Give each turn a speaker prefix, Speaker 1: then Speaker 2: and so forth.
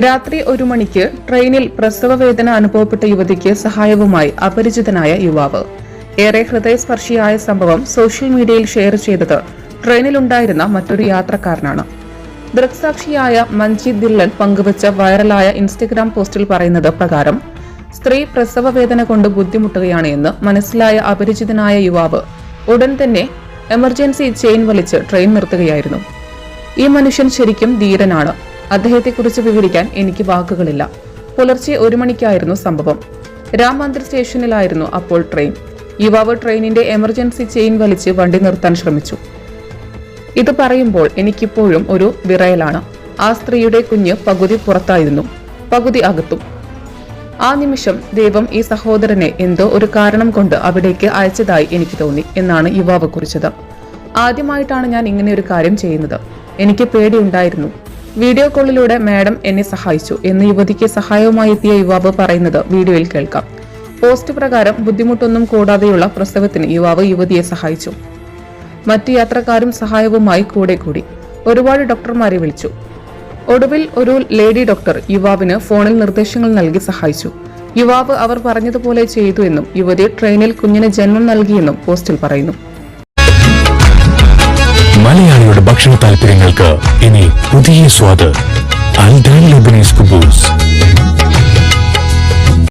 Speaker 1: രാത്രി ഒരു മണിക്ക് ട്രെയിനിൽ പ്രസവ വേദന അനുഭവപ്പെട്ട യുവതിക്ക് സഹായവുമായി അപരിചിതനായ യുവാവ്. ഏറെ ഹൃദയസ്പർശിയായ സംഭവം സോഷ്യൽ മീഡിയയിൽ ഷെയർ ചെയ്തത് ട്രെയിനിലുണ്ടായിരുന്ന മറ്റൊരു യാത്രക്കാരനാണ്. ദൃക്സാക്ഷിയായ മഞ്ജീത് ദില്ലൻ പങ്കുവച്ച വൈറലായ ഇൻസ്റ്റഗ്രാം പോസ്റ്റിൽ പറയുന്നത് പ്രകാരം സ്ത്രീ പ്രസവ വേദന കൊണ്ട് ബുദ്ധിമുട്ടുകയാണ് എന്ന് മനസ്സിലായ അപരിചിതനായ യുവാവ് ഉടൻ തന്നെ എമർജൻസി ചെയിൻ വലിച്ച് ട്രെയിൻ നിർത്തുകയായിരുന്നു. ഈ മനുഷ്യൻ ശരിക്കും ധീരനാണ്. അദ്ദേഹത്തെക്കുറിച്ച് വിവരിക്കാൻ എനിക്ക് വാക്കുകളില്ല. പുലർച്ചെ ഒരു മണിക്കായിരുന്നു സംഭവം. രാം മന്ദിർ സ്റ്റേഷനിലായിരുന്നു അപ്പോൾ ട്രെയിൻ. യുവാവ് ട്രെയിനിന്റെ എമർജൻസി ചെയിൻ വലിച്ച് വണ്ടി നിർത്താൻ ശ്രമിച്ചു. ഇത് പറയുമ്പോൾ എനിക്കിപ്പോഴും ഒരു വിറയലാണ്. ആ സ്ത്രീയുടെ കുഞ്ഞ് പകുതി പുറത്തായിരുന്നു. പകുതി അകത്തും. ആ നിമിഷം ദൈവം ഈ സഹോദരനെ എന്തോ ഒരു കാരണം കൊണ്ട് അവിടേക്ക് അയച്ചതായി എനിക്ക് തോന്നി എന്നാണ് യുവാവ് കുറിച്ചത്. ആദ്യമായിട്ടാണ് ഞാൻ ഇങ്ങനെ ഒരു കാര്യം ചെയ്യുന്നത്. എനിക്ക് പേടിയുണ്ടായിരുന്നു. വീഡിയോ കോളിലൂടെ മാഡം എന്നെ സഹായിച്ചു എന്ന് യുവതിക്ക് സഹായവുമായി എത്തിയ യുവാവ് പറയുന്നത് വീഡിയോയിൽ കേൾക്കാം. പോസ്റ്റ് പ്രകാരം ബുദ്ധിമുട്ടൊന്നും കൂടാതെയുള്ള പ്രസവത്തിന് യുവാവ് യുവതിയെ സഹായിച്ചു. മറ്റു യാത്രക്കാരും സഹായവുമായി കൂടെ കൂടി. ഒരുപാട് ഡോക്ടർമാരെ വിളിച്ചു. ഒടുവിൽ ഒരു ലേഡി ഡോക്ടർ യുവാവിന് ഫോണിൽ നിർദ്ദേശങ്ങൾ നൽകി സഹായിച്ചു. യുവാവ് അവർ പറഞ്ഞതുപോലെ ചെയ്തു എന്നും യുവതി ട്രെയിനിൽ കുഞ്ഞിന് ജന്മം നൽകിയെന്നും പോസ്റ്റിൽ പറയുന്നു.
Speaker 2: ഭക്ഷണ താല്പര്യങ്ങൾക്ക് ഇനി പുതിയ സ്വാദ്. അൽഡാൻ ലബനീസ് കുബൂസ്.